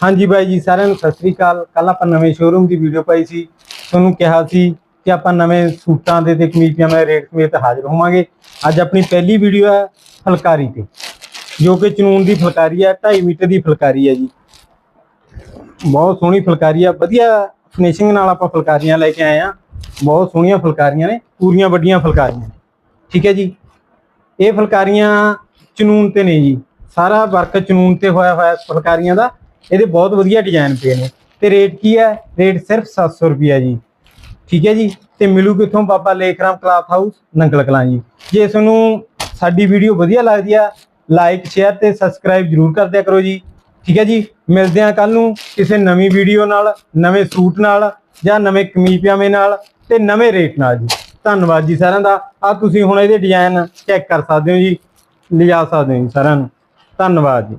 ਹਾਂਜੀ ਬਾਈ ਜੀ, ਸਾਰਿਆਂ ਨੂੰ ਸਤਿ ਸ੍ਰੀ ਅਕਾਲ। ਕੱਲ ਆਪਾਂ ਨਵੇਂ ਸ਼ੋਰੂਮ ਦੀ ਵੀਡੀਓ ਪਾਈ ਸੀ। ਤੁਹਾਨੂੰ ਕਿਹਾ ਸੀ ਕਿ ਆਪਾਂ ਨਵੇਂ ਸੂਟਾਂ ਦੇ ਤੇ ਕਮੀਜ਼ਾਂ ਦੇ ਰੇਟ ਸਮੇਤ ਹਾਜ਼ਰ ਹੋਵਾਂਗੇ। ਅੱਜ ਆਪਣੀ ਪਹਿਲੀ ਵੀਡੀਓ ਹੈ ਫੁਲਕਾਰੀ ਤੇ, ਜੋ ਕਿ ਚਨੂਨ ਦੀ ਫੁਲਕਾਰੀ ਹੈ 2.5 ਮੀਟਰ ਦੀ ਫੁਲਕਾਰੀ ਹੈ ਜੀ। ਬਹੁਤ ਸੋਹਣੀ ਫੁਲਕਾਰੀ ਆ। ਵਧੀਆ ਫਿਨਿਸ਼ਿੰਗ ਨਾਲ ਆਪਾਂ ਫੁਲਕਾਰੀਆਂ ਲੈ ਕੇ ਆਏ ਆ ਬਹੁਤ ਸੋਹਣੀਆਂ ਫੁਲਕਾਰੀਆਂ ਨੇ, ਪੂਰੀਆਂ ਵੱਡੀਆਂ ਫੁਲਕਾਰੀਆਂ ਨੇ। ਠੀਕ ਹੈ ਜੀ? ਇਹ ਫੁਲਕਾਰੀਆਂ ਚਨੂਨ ਤੇ ਨੇ ਜੀ। ਸਾਰਾ ਵਰਕ ਚਨੂਨ ਤੇ ਹੋਇਆ ਹੋਇਆ ਫੁਲਕਾਰੀਆਂ ਦਾ। ਇਹਦੇ ਬਹੁਤ ਵਧੀਆ ਡਿਜ਼ਾਈਨ ਪਏ ਨੇ। ਤੇ ਰੇਟ ਕੀ ਹੈ? ਰੇਟ ਸਿਰਫ 700 ਰੁਪਿਆ ਜੀ। ਠੀਕ ਹੈ ਜੀ? ਤੇ ਮਿਲੂ ਕਿੱਥੋਂ? Baba Lekhram cloth house, Nangal Kalan ji. ਜੇ ਤੁਹਾਨੂੰ ਸਾਡੀ ਵੀਡੀਓ ਵਧੀਆ ਲੱਗਦੀ ਆ ਲਾਈਕ ਸ਼ੇਅਰ ਤੇ ਸਬਸਕ੍ਰਾਈਬ ਜਰੂਰ ਕਰ ਦਿਆ ਕਰੋ ਜੀ। ਠੀਕ ਹੈ ਜੀ? ਮਿਲਦੇ ਆ ਕੱਲ ਨੂੰ ਕਿਸੇ ਨਵੀਂ ਵੀਡੀਓ ਨਾਲ, ਨਵੇਂ ਸੂਟ ਨਾਲ ਜਾਂ ਨਵੇਂ ਕਮੀਜ਼ ਪਜਾਮੇ ਨਾਲ ਤੇ ਨਵੇਂ ਰੇਟ ਨਾਲ ਜੀ। ਧੰਨਵਾਦ ਜੀ ਸਾਰਿਆਂ ਦਾ। ਆ ਤੁਸੀਂ ਹੁਣ ਇਹਦੇ ਡਿਜ਼ਾਈਨ ਚੈੱਕ ਕਰ ਸਕਦੇ ਹੋ ਜੀ, ਲਿਜਾ ਸਕਦੇ ਹੋ ਜੀ ਸਾਰਿਆਂ ਨੂੰ। ਧੰਨਵਾਦ ਜੀ।